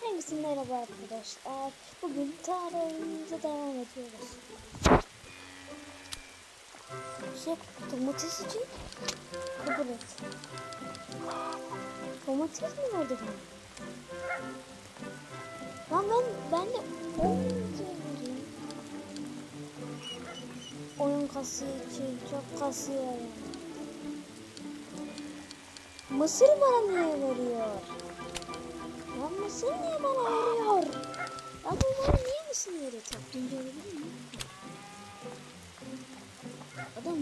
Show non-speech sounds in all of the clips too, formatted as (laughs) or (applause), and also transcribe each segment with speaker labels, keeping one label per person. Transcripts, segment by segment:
Speaker 1: Herkese merhaba arkadaşlar. Bugün tarihimize devam ediyoruz. Şey, domates için kıbrıt. Domates mi verdi bana? Lan ben, ben de oyun vereyim. Oyun kasıyor için çok kasıyor. Mısır bana niye veriyor? Lan mısır niye bana veriyor? Ya bu bana niye mısır veriyor? Takdince olabilir mi? Adam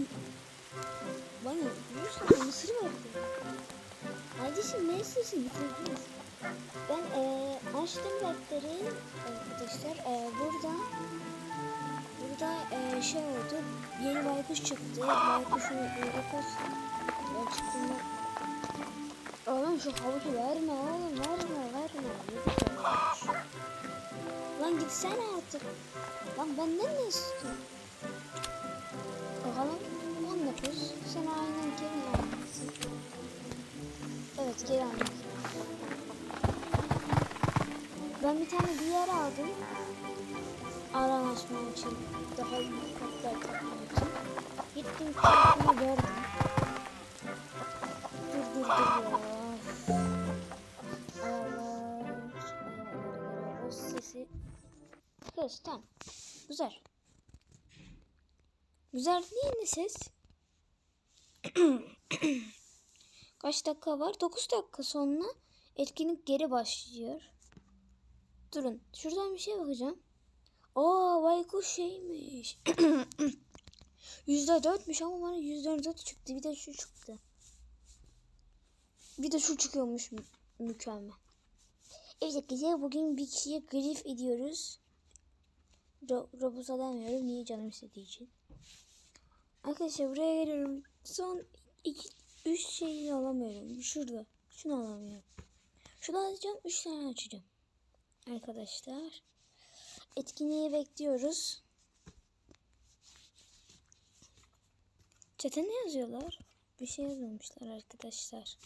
Speaker 1: bana yüz mısır verdi. Kardeşim ne istiyorsun bitirdiniz. Ben eee açtım defteri arkadaşlar. Eee burada burada eee şey oldu. Yeni baykuş çıktı. Baykuşun baykuş ben çıktım ben. Oğlum şu havucu verme oğlum verme. Lan gitsene artık. Lan benden ne istiyorsun? Bakalım 19. Sen aynen geri almışsın. Evet geri aldım. Ben bir tane bir yer aldım. Alan açmam için. Daha iyi katlar katmak için. Gittim kendime verdim. Dur dur dur ya. Kız tamam. Güzel. Güzel değil mi ses? (clears throat) Kaç dakika var? 9 dakika sonra etkinlik geri başlıyor. Durun. Şuradan bir şey bakacağım. Aa baykuş şeymiş. (clears throat) Yüzde dörtmüş ama bana yüzde dört çıktı. Bir de şu çıktı. Bir de şu çıkıyormuş mü- mükemmel. Evet arkadaşlar bugün bir kişiye grif ediyoruz. Ro Robus'a demiyorum. Niye canım istediği için. Arkadaşlar buraya geliyorum. Son 2 3 şeyi alamıyorum. Şurada. Şunu alamıyorum. Şunu alacağım. 3 tane açacağım. Arkadaşlar. Etkinliği bekliyoruz. Çete ne yazıyorlar? Bir şey yazılmışlar arkadaşlar.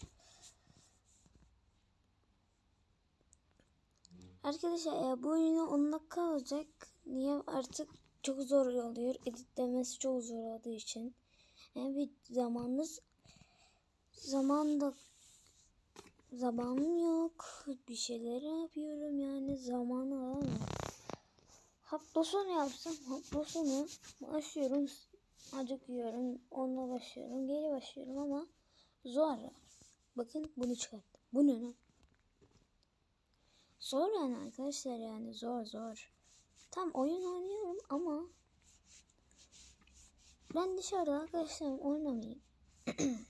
Speaker 1: Arkadaşlar e, bu oyunu 10 dakika olacak. Niye artık çok zor oluyor. Editlemesi çok zor olduğu için. Yani bir zamanınız zamanda zamanım yok. Bir şeyler yapıyorum yani zamanı alamıyorum. Hafta sonu yapsam hafta sonu başlıyorum. Acıkıyorum. Onunla başlıyorum. Geri başlıyorum ama zor. Bakın bunu çıkarttım. Bu ne lan? Zor yani arkadaşlar yani zor zor. Tam oyun oynuyorum ama ben dışarıda arkadaşlarım oynamayayım. (clears throat)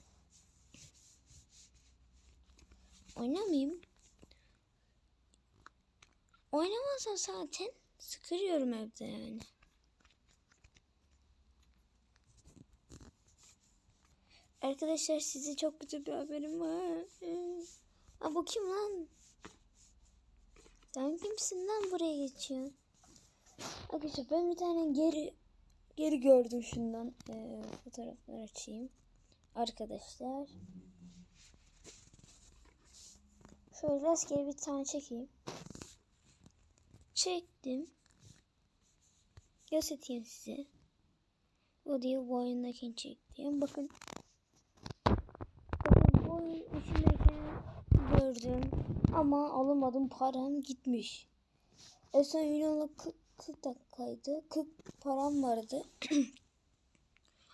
Speaker 1: oynamayayım. Oynamazsam zaten sıkılıyorum evde yani. Arkadaşlar size çok kötü bir haberim var. Aa, bu kim lan? Sen kimsin lan buraya geçiyorsun? Arkadaşlar ben bir tane geri geri gördüm şundan. Ee, fotoğrafları açayım. Arkadaşlar. Şöyle rastgele bir tane çekeyim. Çektim. Göstereyim size. Bu diye bu oyundakini çektim. Bakın. Bakın bu oyun içindeyken gördüm. Ama alamadım. Param gitmiş. E son milyonla 40, 40 dakikaydı. 40 param vardı. (clears throat)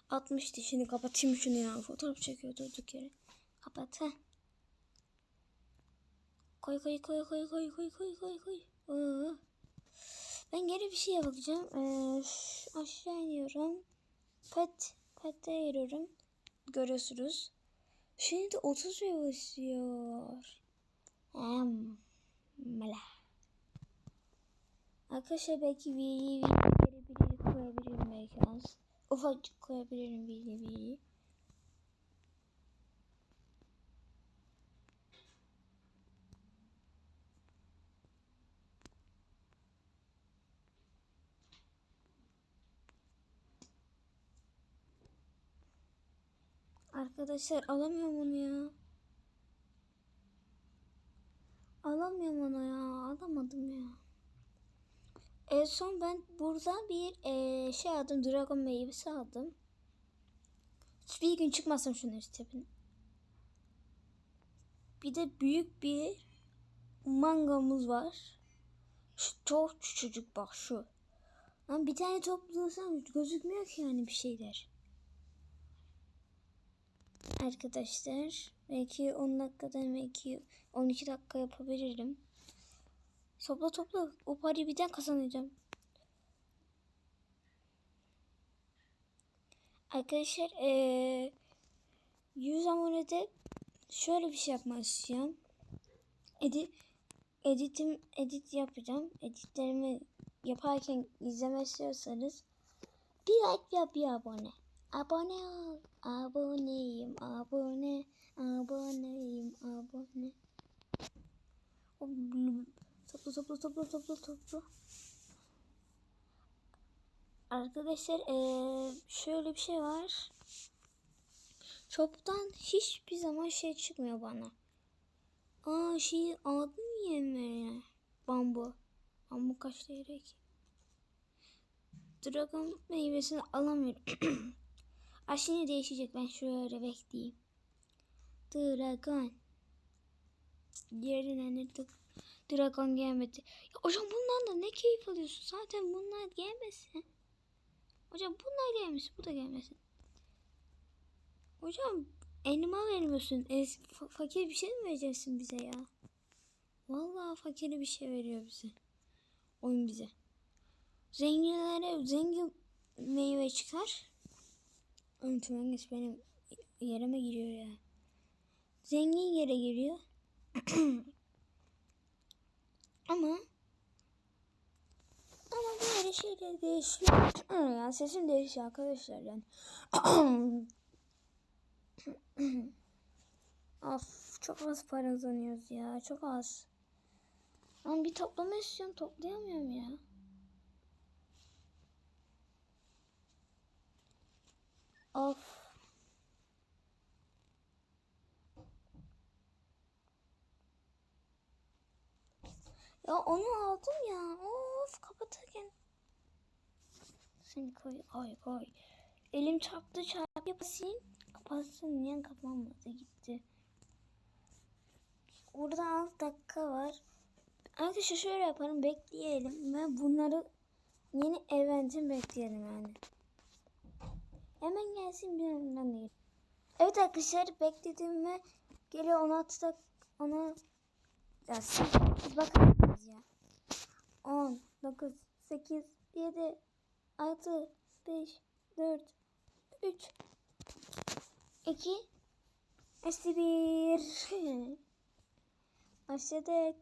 Speaker 1: 60'tı. Şimdi kapatayım şunu ya. Fotoğraf çekiyor durduk yere. Kapat ha. Koy koy koy koy koy koy koy koy koy. Ben geri bir şeye bakacağım. Ee, aşağı iniyorum. Pet. Pet'e giriyorum. Görüyorsunuz. Şimdi 30 lira basıyor. Hmm. Mala. Arkadaşlar belki V'yi V'leri biri koyabilirim belki az. Ufacık koyabilirim V'yi. Arkadaşlar alamıyorum onu ya. alamıyorum onu ya. Alamadım ya. En son ben burada bir eee, şey aldım. Dragon meyvesi aldım. Hiçbir gün çıkmasın şunun üstüne. Bir de büyük bir mangamız var. Şu çok küçücük bak şu. Lan bir tane toplasam gözükmüyor ki yani bir şeyler. Arkadaşlar belki 10 dakikadan belki 12 dakika yapabilirim. Topla topla o parayı birden kazanacağım. Arkadaşlar eee 100 abonede şöyle bir şey yapmak istiyorum. Edit editim edit yapacağım. Editlerimi yaparken izlemek istiyorsanız bir like ve bir abone. Abone ol. Aboneyim. Abone. Aboneyim. Abone. Topla topla topla topla topla. Arkadaşlar eee, şöyle bir şey var. Çoptan hiçbir zaman şey çıkmıyor bana. Aa şey aldım yemeğe. Bambu. Bambu kaç TL ki? Dragon meyvesini alamıyorum. (clears throat) Şimdi değişecek. Ben şöyle bekleyeyim. Dragon. Diğerine ne? Dragon gelmedi. Ya hocam bundan da ne keyif alıyorsun? Zaten bunlar gelmesin. Hocam bunlar gelmesin. Bu da gelmesin. Hocam elma vermiyorsun. E, fa- fakir bir şey mi vereceksin bize ya? Vallahi fakir bir şey veriyor bize. Oyun bize. Zenginlere zengin meyve çıkar. Unutmayın benim yerime giriyor ya. Zengin yere giriyor. (clears throat) ama ama böyle şeyler değişiyor. ya sesim değişiyor arkadaşlar yani. (coughs) of çok az para kazanıyoruz ya çok az. Ben bir toplama istiyorum toplayamıyorum ya. Of. Ya onu aldım ya. Of kapatırken. Seni koy koy koy. Elim çarptı çarptı basayım. Kapatsın niye kapanmadı gitti. Orada 6 dakika var. Arkadaşlar şöyle yaparım bekleyelim ve bunları yeni eventim bekleyelim yani. Hemen gelsin bir yandan değil. Evet arkadaşlar bekledim ve geliyor 16 dak ona ya siz mısınız ya? 10, 9, 8, 7, 6, 5, 4, 3, 2, eksi 1. Başladık.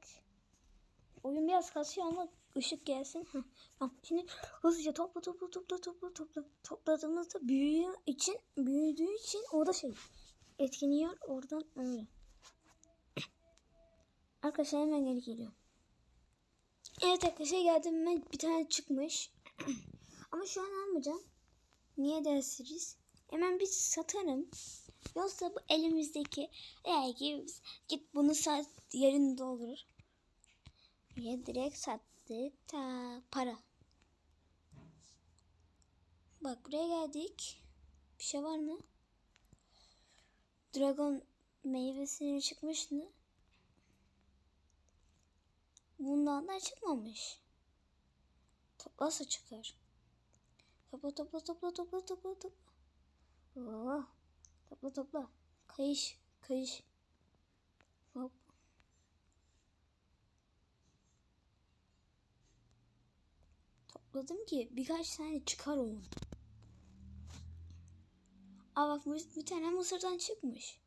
Speaker 1: Oyun biraz kasıyor ama ışık gelsin. Heh, Tamam. Şimdi hızlıca topla topla topla topla topla. Topladığımızda büyüyor için büyüdüğü için o da şey etkiniyor oradan öyle. (clears throat) Arkadaşlar hemen geri geliyor. Evet arkadaşlar geldim ben bir tane çıkmış. (clears throat) ama şu an almayacağım. Niye dersiniz? Hemen bir satarım. Yoksa bu elimizdeki eğer ki git bunu sat yerini doldurur. Ya direkt sattık ta para. Bak buraya geldik. Bir şey var mı? Dragon meyvesini çıkmış mı? Bundan da çıkmamış. Toplasa çıkar. Topla topla topla topla topla topla. Oo. Topla topla. Kayış kayış. Hop. Topladım ki birkaç tane çıkar onun. Aa bak bir tane mısırdan çıkmış.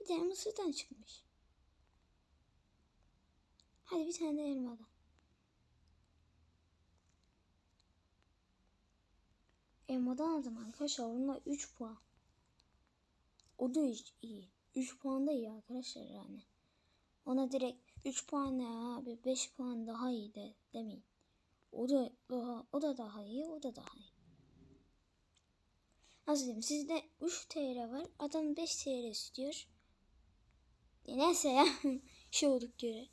Speaker 1: Bir tane mısırdan çıkmış. Hadi bir tane de elmadan. Elmadan aldım arkadaşlar. Onunla 3 puan. O da iyi. 3 puan da iyi arkadaşlar yani. Ona direkt 3 puan ne abi 5 puan daha iyi de demeyin. O da daha, o da daha iyi, o da daha iyi. Nasıl diyeyim? Sizde 3 TL var. Adam 5 TL istiyor. E neyse ya. (laughs) şey olduk göre.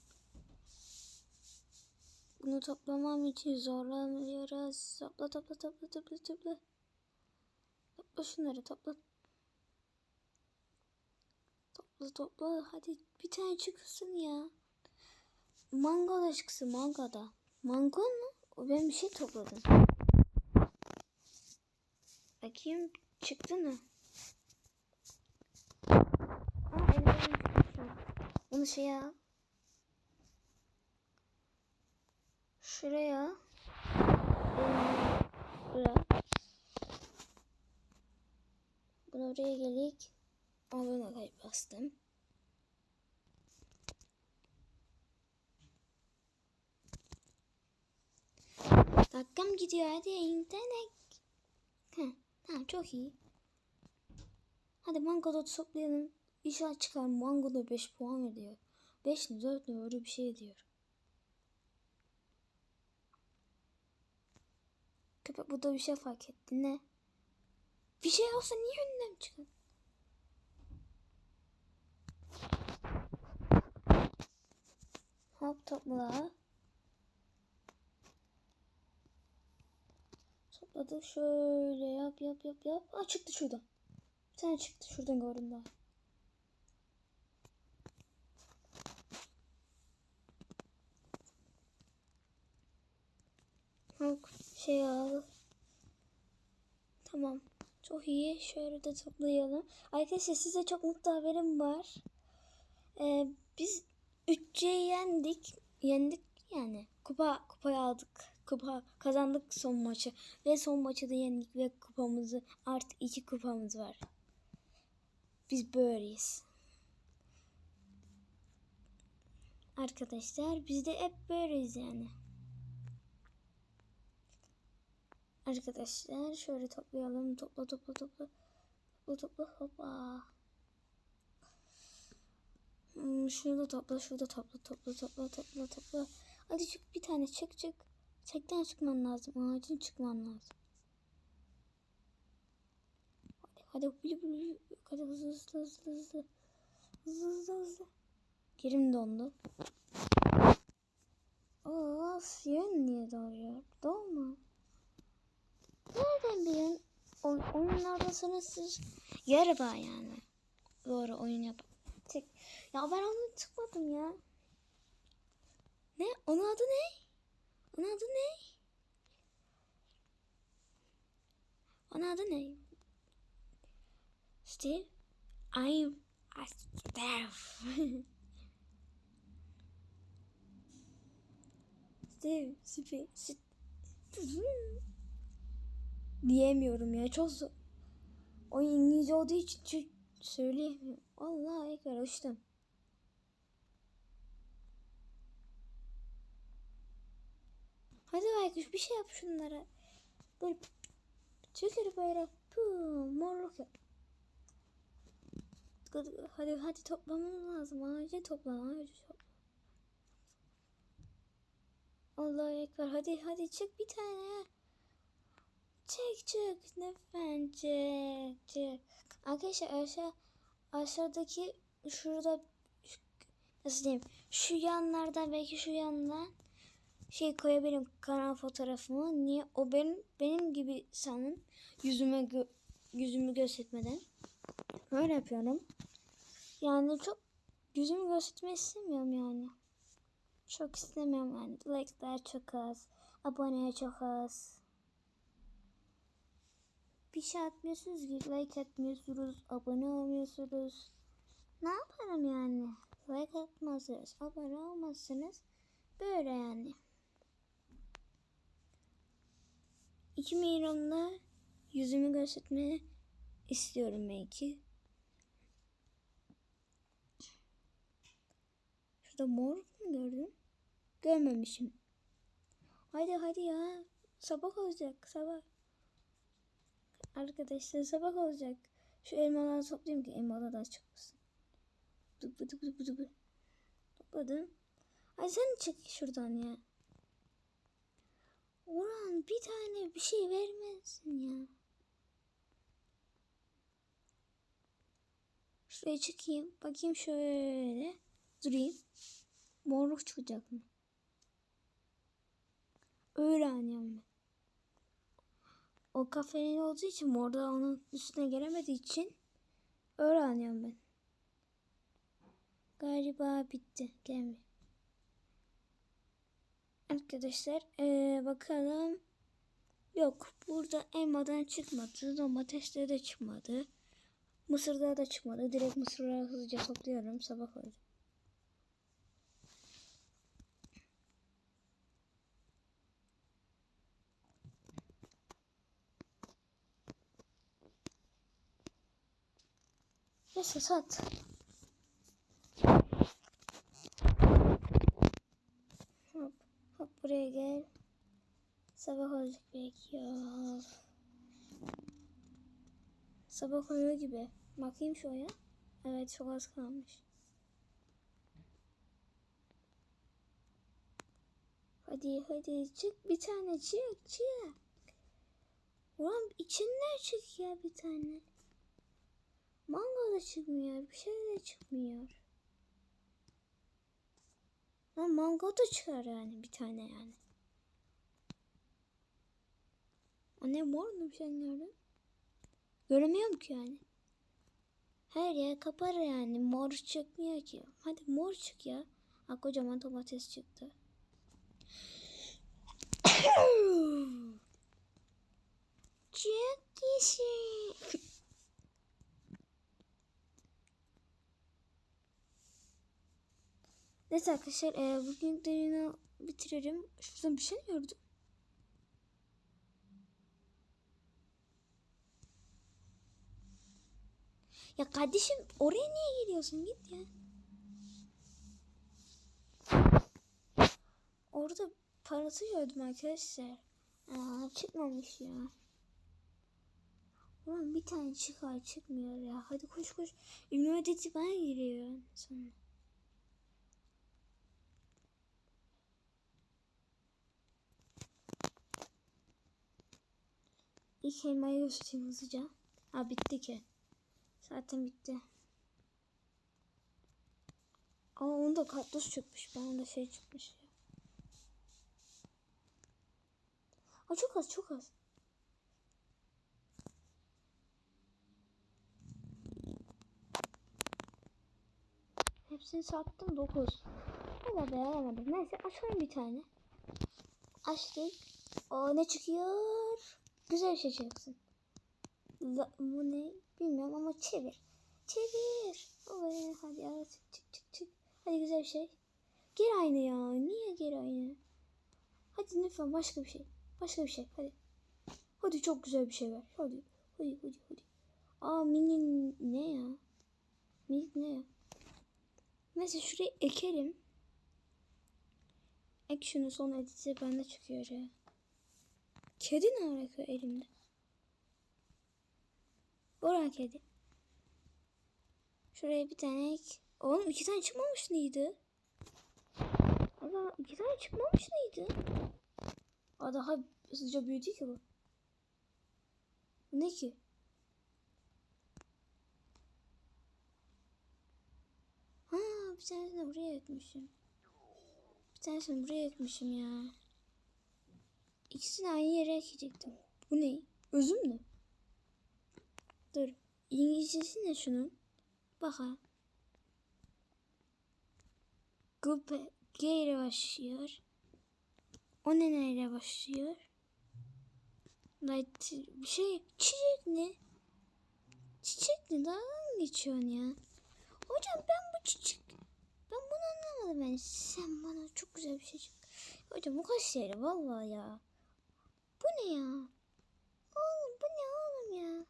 Speaker 1: Bunu toplamam için zorlanıyoruz. Topla topla topla topla topla. Topla şunları topla. Topla topla. Hadi bir tane çıksın ya. Mango da çıksın mango da. Mango mu? Ben bir şey topladım. Bakayım çıktı mı? Aa çıktı. Bunu şeye al. Şuraya. Buraya. Bunu oraya gelik. Buna kayıp bastım. Dakikam gidiyor hadi internet. Heh, tamam çok iyi. Hadi mango da toplayalım. İnşallah çıkar. Mango da 5 puan veriyor. 5 mi 4 mi öyle bir şey diyor. Köpek burada bir şey fark etti. Ne? Bir şey olsa niye önünden çıkar? Hop topla. Topladık şöyle yap yap yap yap. Aa çıktı şuradan. Bir tane çıktı şuradan gördüm daha. Hop şey al. Tamam. Çok iyi. Şöyle de toplayalım. Arkadaşlar size çok mutlu haberim var. Ee, biz 3'e yendik. Yendik yani. Kupa kupayı aldık. Kupa kazandık son maçı. Ve son maçı da yendik ve kupamızı artık iki kupamız var. Biz böyleyiz. Arkadaşlar biz de hep böyleyiz yani. Arkadaşlar şöyle toplayalım. Topla topla topla. Topla topla hoppa. Hmm, şunu da topla, şunu da topla, topla, topla, topla, topla. Hadi çık bir tane çık çık. Çekten çıkman lazım. Ağacın çıkman lazım. Hadi hadi bili bili. Hadi hızlı hızlı hızlı hızlı. Hızlı hızlı hızlı. Gerim dondu. Of yön niye doğuyor? Doğma. Nereden biliyorsun? Oy, oyunlarda sınırsız yer var yani. Doğru oyun yap. Tek. Ya ben onu tıkladım ya. Ne? Onun adı ne? Onun adı ne? Onun adı ne? Steve? I'm a Steve. (laughs) Steve, Steve, Steve. Diyemiyorum ya çok zor. O İngilizce olduğu için Türk söyleyemiyorum. Allah ekber uçtum. Hadi Baykuş bir şey yap şunlara. Böyle çekir böyle puu, morluk yap. Hadi hadi, toplamamız lazım. Acil topla. Acil topla. Ekber hadi hadi çık bir tane. Çık çık lütfen çık çık. Arkadaşlar aşağı aşağıdaki şurada şu- nasıl diyeyim şu yanlardan belki şu yandan şey koyabilirim kanal fotoğrafımı. Niye? O benim benim gibi sanın yüzüme gö- yüzümü göstermeden. Öyle yapıyorum. Yani çok yüzümü göstermeyi istemiyorum yani. Çok istemiyorum yani. Like'lar çok az. Abone çok az. Bir şey atmıyorsunuz ki. Like atmıyorsunuz. Abone olmuyorsunuz. Ne yaparım yani? Like atmazsınız. Abone olmazsınız. Böyle yani. 2 milyonla yüzümü göstermeyi istiyorum belki. Şurada mor mu gördüm? Görmemişim. Hadi hadi ya. Sabah olacak sabah. Arkadaşlar sabah olacak. Şu elmaları toplayayım ki elmalar da çıkmasın. Bıdı bıdı bıdı bıdı. Topladım. Ay sen çık şuradan ya. Orhan bir tane bir şey vermezsin ya. Şuraya çıkayım. Bakayım şöyle. Durayım. Morluk çıkacak mı? Öyle oynuyorum ben. O kafenin olduğu için orada onun üstüne gelemediği için öyle ben. Galiba bitti. Gelmiyor. Arkadaşlar eee, bakalım. Yok burada elmadan çıkmadı. Domatesde de çıkmadı. Mısırda da çıkmadı. Direkt mısırları hızlıca topluyorum. Sabah koydum. Neyse sat. Hop, hop buraya gel. Sabah olacak belki ya. Sabah oluyor gibi. Bakayım şuraya. Evet çok az kalmış. Hadi hadi çık bir tane çık çık. Ulan içinden çık ya bir tane. Mango da çıkmıyor. Bir şey de çıkmıyor. Lan mango da çıkar yani bir tane yani. O ne mor mu bir şey gördün? Göremiyorum ki yani. Her yer kapar yani. Mor çıkmıyor ki. Hadi mor çık ya. Ha kocaman domates çıktı. (coughs) Çok güzel. Neyse arkadaşlar e, bugün yayını bitirelim. Şuradan bir şey gördüm. Ya kardeşim oraya niye gidiyorsun? Git ya. Orada parası gördüm arkadaşlar. Aa, çıkmamış ya. Ulan bir tane çıkar çıkmıyor ya. Hadi koş koş. Ümit bana giriyor sonra. İlk elmayı göstereyim hızlıca. Ha bitti ki. Zaten bitti. Aa onda kartuz çıkmış. Bana da şey çıkmış. Aa çok az çok az. Hepsini sattım 9. Hala beğenemedim. Neyse açalım bir tane. Açtık. Aa ne çıkıyor? Güzel bir şey. La- Bu ne bilmiyorum ama çevir. Çevir. Oy, hadi ya çık çık çık. Hadi güzel bir şey. Geri aynı ya. Niye geri aynı? Hadi lütfen başka bir şey. Başka bir şey. Hadi. Hadi çok güzel bir şey ver. Hadi. Hadi hadi hadi. Aa mini ne ya? Mini ne ya? Neyse şurayı ekelim. Ek şunu son editse bende çıkıyor ya. Kedi ne alaka elimde? Boran kedi. Şuraya bir tane ek. Oğlum iki tane çıkmamış mıydı? Ama iki tane çıkmamış mıydı? Aa daha hızlıca büyüdü ki bu. Ne ki? Ha bir tanesini buraya ekmişim. Bir tanesini buraya ekmişim ya. İkisini aynı yere ekecektim. Bu ne? Özüm mü? Dur. İngilizcesi ne şunun? Bak ha. Grup G ile başlıyor. O ne neyle başlıyor? Light bir şey çiçek ne? Çiçek ne? Daha mı geçiyorsun ya? Hocam ben bu çiçek ben bunu anlamadım ben. Sen bana çok güzel bir şey çık. Hocam bu kaç şeyle vallahi ya. Bu ne ya? Oğlum bu ne oğlum ya?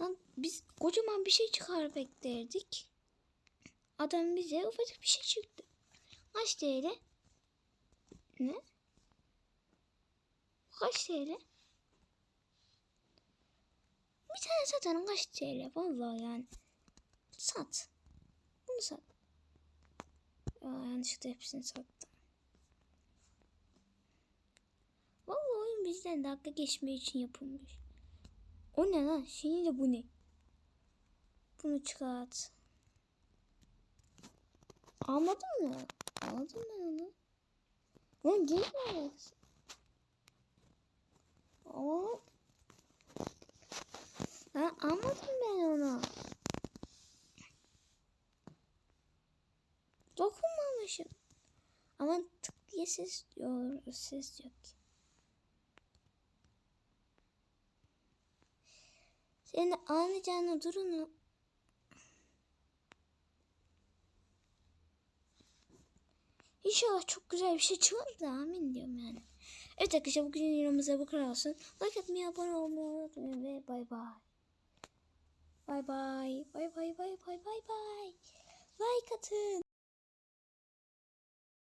Speaker 1: Lan biz kocaman bir şey çıkar beklerdik. Adam bize ufacık bir şey çıktı. Kaç TL? Ne? Kaç TL? Bir tane satarım kaç TL? Vallahi yani. Sat. Bunu sat. Ya yanlışlıkla hepsini sattım. Oyun bizden dakika geçme için yapılmış. O ne lan? Şimdi de bu ne? Bunu çıkart. Almadın mı? Aldım ben onu. Lan gitme. Hop. Lan almadım ben onu. Dokunmamışım. Ama tık diye ses diyor. Ses yok ki. Senin de anlayacağını durunu. İnşallah çok güzel bir şey çıkar da amin diyorum yani. Evet arkadaşlar bugün videomuzda bu kadar olsun. Like atmayı, abone olmayı unutmayın ve bay bay. Bay bay. Bay bay bay bay bay bay. Like atın.